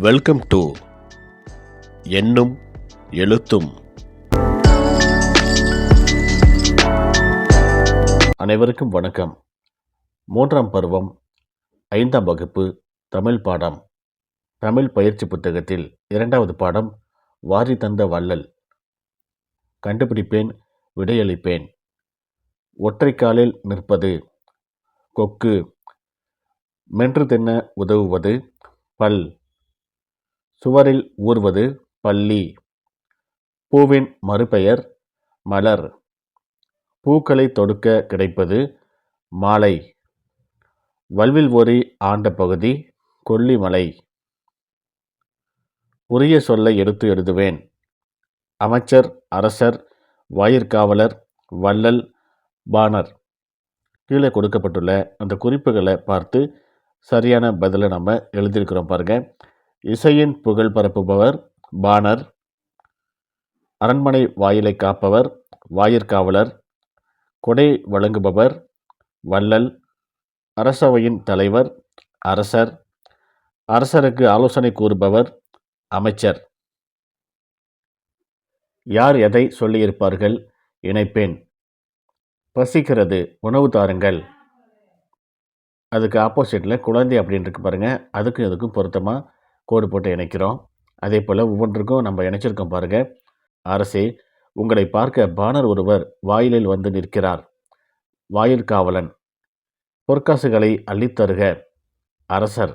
Welcome to எண்ணும் எழுத்தும் அனைவருக்கும் வணக்கம். மூன்றாம் பருவம் ஐந்தாம் வகுப்பு தமிழ் பாடம். தமிழ் பயிற்சி புத்தகத்தில் இரண்டாவது பாடம் வாரி தந்த வள்ளல். கண்டுபிடிப்பேன் விடையளிப்பேன். ஒற்றை காலில் நிற்பது. கொக்கு. மென்று தின்ன உதவுவது. பல். சுவரில் ஊர்வது பள்ளி. பூவின் மறுபெயர் மலர். பூக்களை தொடுக்க கிடைப்பது மாலை. வல்வில் ஒரி ஆண்ட பகுதி கொல்லிமலை உரிய சொல்லை எடுத்து எழுதுவேன். அமைச்சர் அரசர் வாயிற்காவலர் வள்ளல் பாணர். கீழே கொடுக்கப்பட்டுள்ள அந்த குறிப்புகளை பார்த்து சரியான பதிலை நம்ம எழுதியிருக்கிறோம் பாருங்கள் இசையின் புகழ் பரப்புபவர் பாணர். அரண்மனை வாயிலை காப்பவர் வாயிற்காவலர் கொடை வழங்குபவர் வள்ளல். அரசவையின் தலைவர் அரசர். அரசருக்கு ஆலோசனை கூறுபவர் அமைச்சர். யார் எதை சொல்லியிருப்பார்கள்? இணைப்பேன். பசிக்கிறது. உணவு தாருங்கள். அதுக்கு ஆப்போசிட்டில் குழந்தை அப்படின்னு இருக்கு பாருங்கள் அதுக்கும் இதுக்கும் பொருத்தமாக கோடு போட்டு இணைக்கிறோம். அதே போல் ஒவ்வொன்றுக்கும் நம்ம இணைச்சிருக்கோம் பாருங்கள் அரசே உங்களை பார்க்க பாணர் ஒருவர் வாயிலில் வந்து நிற்கிறார். வாயில் காவலன் பொற்காசுகளை அள்ளித்தருக. அரசர்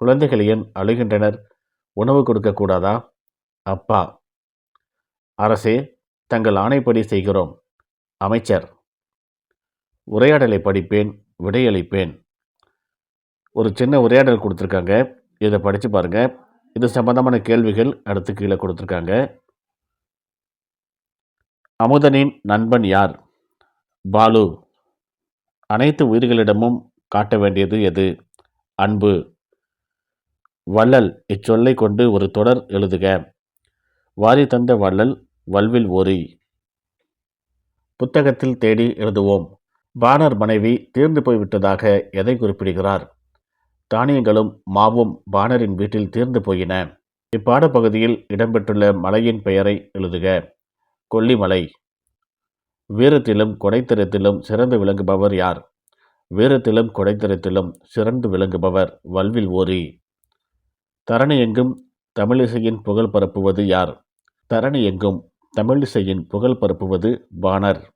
குழந்தைகள் ஏன் அழுகின்றனர். உணவு கொடுக்கக்கூடாதா அப்பா. அரசே தங்கள் ஆணைப்படி செய்கிறோம். அமைச்சர் உரையாடலை படிப்பேன் விடையளிப்பேன். ஒரு சின்ன உரையாடல் கொடுத்துருக்காங்க. இதை படித்து பாருங்கள் இது சம்பந்தமான கேள்விகள் அடுத்து கீழே கொடுத்துருக்காங்க. அமுதனின் நண்பன் யார்? பாலு. அனைத்து உயிர்களிடமும் காட்ட வேண்டியது எது? அன்பு. வள்ளல். இச்சொல்லை கொண்டு ஒரு தொடர் எழுதுக. வாரி தந்த வள்ளல் வல்வில் ஓரி. புத்தகத்தில் தேடி எழுதுவோம். பானர் மனைவி தீர்ந்து போய்விட்டதாக எதை குறிப்பிடுகிறார்? தானியங்களும் மாவும் பாணரின் வீட்டில் தீர்ந்து போயின. இப்பாடப்பகுதியில் இடம்பெற்றுள்ள மலையின் பெயரை எழுதுக. கொல்லிமலை. வீரத்திலும் கொடைத்திறத்திலும் சிறந்து விளங்குபவர் யார்? வீரத்திலும் கொடைத்திறத்திலும் சிறந்து விளங்குபவர் வல்வில் ஓரி. தரணி எங்கும் தமிழிசையின் புகழ் பரப்புவது யார்? தரணி எங்கும் தமிழிசையின் புகழ் பரப்புவது பாணர்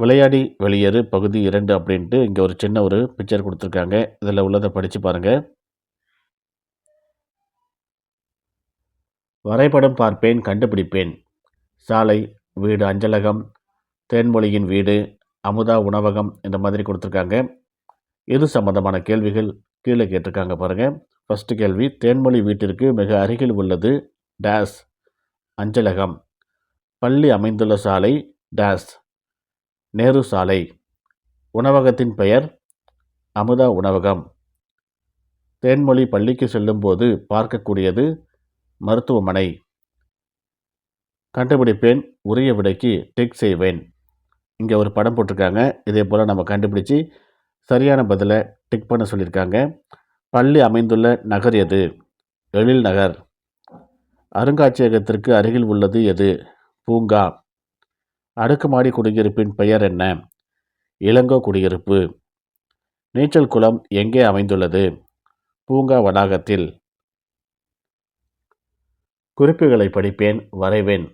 விளையாடி வெளியேறு பகுதி இரண்டு அப்படின்ட்டு இங்கே ஒரு சின்ன ஒரு பிக்சர் கொடுத்துருக்காங்க. இதில் உள்ளதை படித்து பாருங்கள் வரைபடம் பார்ப்பேன் கண்டுபிடிப்பேன். சாலை வீடு அஞ்சலகம் தேன்மொழியின் வீடு அமுதா உணவகம் இந்த மாதிரி கொடுத்துருக்காங்க. இது சம்பந்தமான கேள்விகள் கீழே கேட்டிருக்காங்க பாருங்கள் ஃபஸ்ட்டு கேள்வி தேன்மொழி வீட்டிற்கு மிக அருகில் உள்ளது டேஸ் அஞ்சலகம். பள்ளி அமைந்துள்ள சாலை டேஸ் நேரு சாலை. உணவகத்தின் பெயர் அமுதா உணவகம். தேன்மொழி பள்ளிக்கு செல்லும்போது பார்க்கக்கூடியது மருத்துவமனை. கண்டுபிடிப்பேன் உரிய விடைக்கு டிக் செய்வேன். இங்கே ஒரு படம் போட்டிருக்காங்க. இதே போல் நம்ம கண்டுபிடிச்சி சரியான பதிலை டிக் பண்ண சொல்லியிருக்காங்க. பள்ளி அமைந்துள்ள நகர் எது? எழில் நகர். அருங்காட்சியகத்திற்கு அருகில் உள்ளது எது? பூங்கா. அடுக்குமாடி குடியிருப்பின் பெயர் என்ன? இளங்கோ குடியிருப்பு. நீச்சல் குளம் எங்கே அமைந்துள்ளது? பூங்கா வளாகத்தில். குறிப்புகளை படிப்பேன் வரைவேன்.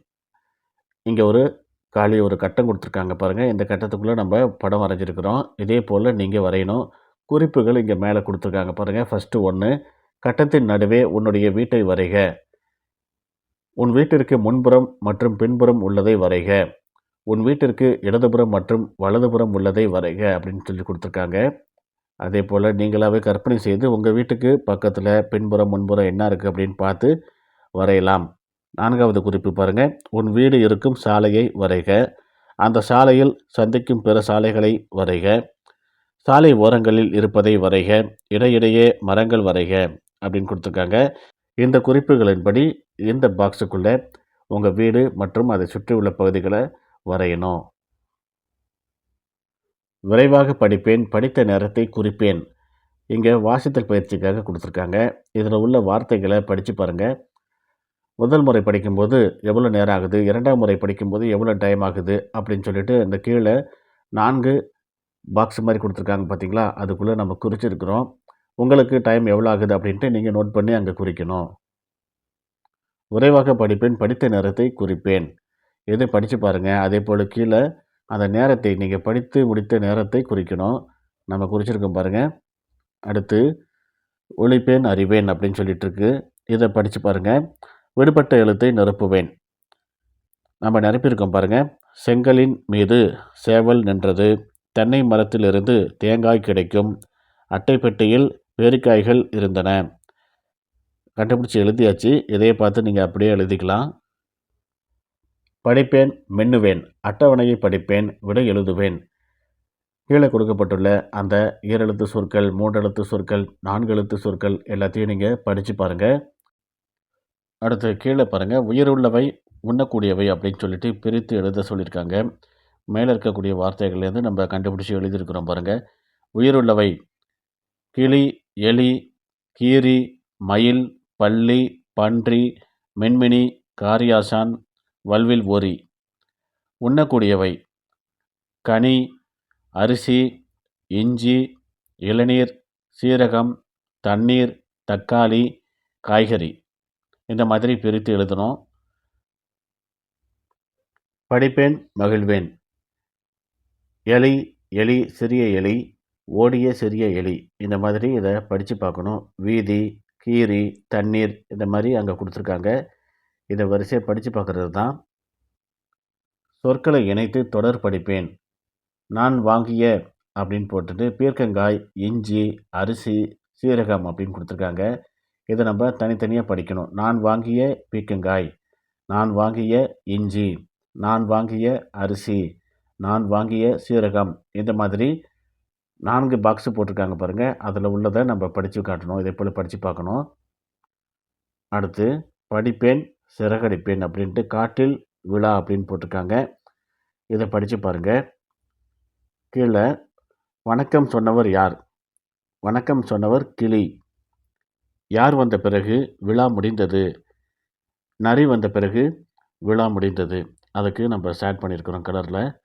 இங்கே ஒரு காலி ஒரு கட்டம் கொடுத்துருக்காங்க பாருங்கள் இந்த கட்டத்துக்குள்ளே நம்ம படம் வரைஞ்சிருக்கிறோம். இதே போல் நீங்கள் வரையணும். குறிப்புகள் இங்கே மேலே கொடுத்துருக்காங்க பாருங்கள் ஃபஸ்ட்டு ஒன்று கட்டத்தின் நடுவே உன்னுடைய வீட்டை வரைக. உன் வீட்டிற்கு முன்புறம் மற்றும் பின்புறம் உள்ளதை வரைக. உன் வீட்டிற்கு இடதுபுறம் மற்றும் வலதுபுறம் உள்ளதை வரைக அப்படின்னு சொல்லி கொடுத்துருக்காங்க. அதே போல் நீங்களாகவே கற்பனை செய்து உங்கள் வீட்டுக்கு பக்கத்தில் பின்புறம் முன்புறம் என்ன இருக்குது அப்படின்னு பார்த்து வரையலாம். நான்காவது குறிப்பு பாருங்கள் உன் வீடு இருக்கும் சாலையை வரைக. அந்த சாலையில் சந்திக்கும் பிற சாலைகளை வரைக. சாலை ஓரங்களில் இருப்பதை வரைக. இடையிடையே மரங்கள் வரைக அப்படின்னு கொடுத்துருக்காங்க. இந்த குறிப்புகளின்படி இந்த பாக்ஸுக்குள்ளே உங்கள் வீடு மற்றும் அதை சுற்றி உள்ள பகுதிகளை வரையணும். விரைவாக படிப்பேன் படித்த நேரத்தை குறிப்பேன். இங்கே வாசித்தல் பயிற்சிக்காக கொடுத்துருக்காங்க. இதில் உள்ள வார்த்தைகளை படித்து பாருங்கள் முதல் முறை படிக்கும்போது எவ்வளோ நேரம் ஆகுது? இரண்டாம் முறை படிக்கும்போது எவ்வளோ டைம் ஆகுது? அப்படின்னு சொல்லிட்டு இந்த கீழே நான்கு பாக்ஸ் மாதிரி கொடுத்துருக்காங்க பார்த்தீங்களா? அதுக்குள்ளே நம்ம குறிச்சிருக்கிறோம். உங்களுக்கு டைம் எவ்வளோ ஆகுது அப்படின்ட்டு நீங்கள் நோட் பண்ணி அங்கே குறிக்கணும். விரைவாக படிப்பேன் படித்த நேரத்தை குறிப்பேன். எதை படித்து பாருங்கள் அதே போல் கீழே அந்த நேரத்தை நீங்கள் படித்து முடித்த நேரத்தை குறிக்கணும். நம்ம குறிச்சிருக்கோம் பாருங்கள் அடுத்து ஒழிப்பேன் அறிவேன் அப்படின்னு சொல்லிட்டு இருக்கு இதை படித்து பாருங்கள் விடுபட்ட எழுத்தை நிரப்புவேன். நம்ம நிரப்பியிருக்கோம் பாருங்கள் செங்கலின் மீது சேவல் நின்றது. தென்னை மரத்திலிருந்து தேங்காய் கிடைக்கும். அட்டைப்பெட்டியில் பேரிக்காய்கள் இருந்தன. கண்டுபிடிச்சி எழுதியாச்சு. இதையை பார்த்து நீங்கள் அப்படியே எழுதிக்கலாம். படிப்பேன் மின்னுவேன் அட்டவணையை படிப்பேன் விடை எழுதுவேன். கீழே கொடுக்கப்பட்டுள்ள அந்த ஈரெழுத்து சொற்கள் மூன்றெழுத்து சொற்கள் நான்கு எழுத்து சொற்கள் எல்லாத்தையும் நீங்கள் படித்து பாருங்கள் அடுத்து கீழே பாருங்கள் உயிருள்ளவை உண்ணக்கூடியவை அப்படின்னு சொல்லிட்டு பிரித்து எழுத சொல்லியிருக்காங்க. மேலே இருக்கக்கூடிய வார்த்தைகள்லேருந்து நம்ம கண்டுபிடிச்சி எழுதியிருக்கிறோம் பாருங்கள் உயிருள்ளவை கிளி எலி கீரி மயில் பள்ளி பன்றி மென்மினி காரியாசான் வல்வில் ஒரி உண்ணக்கூடியவை. கனி அரிசி இஞ்சி இளநீர் சீரகம் தண்ணீர் தக்காளி காய்கறி. இந்த மாதிரி பிரித்து எழுதணும். படிப்பேன் மகிழ்வேன். எலி எலி சிறிய எலி ஓடிய சிறிய எலி. இந்த மாதிரி இதை படித்து பார்க்கணும். வீதி கீரி தண்ணீர் இந்த மாதிரி அங்கே கொடுத்துருக்காங்க. இதை வரிசையை படித்து பார்க்குறது தான். சொற்களை இணைத்து தொடர் படிப்பேன். நான் வாங்கிய அப்படின்னு போட்டுட்டு பீர்க்கங்காய் இஞ்சி அரிசி சீரகம் அப்படின்னு கொடுத்துருக்காங்க. இதை நம்ம தனித்தனியாக படிக்கணும். நான் வாங்கிய பீர்க்கங்காய் நான் வாங்கிய இஞ்சி நான் வாங்கிய அரிசி நான் வாங்கிய சீரகம். இந்த மாதிரி நான்கு பாக்ஸு போட்டிருக்காங்க பாருங்கள் அதில் உள்ளதை நம்ம படித்து காட்டணும். இதே போல் படித்து பார்க்கணும். அடுத்து படிப்பேன். சிறகடிப்பேன் அப்படின்ட்டு காட்டில் விழா அப்படின்னு போட்டிருக்காங்க. இதை படித்து பாருங்கள் கீழே வணக்கம் சொன்னவர் யார்? வணக்கம் சொன்னவர் கிளி. யார் வந்த பிறகு விழா முடிந்தது? நரி வந்த பிறகு விழா முடிந்தது. அதுக்கு நம்ம ஸ்டார்ட் பண்ணியிருக்கிறோம் கலரில்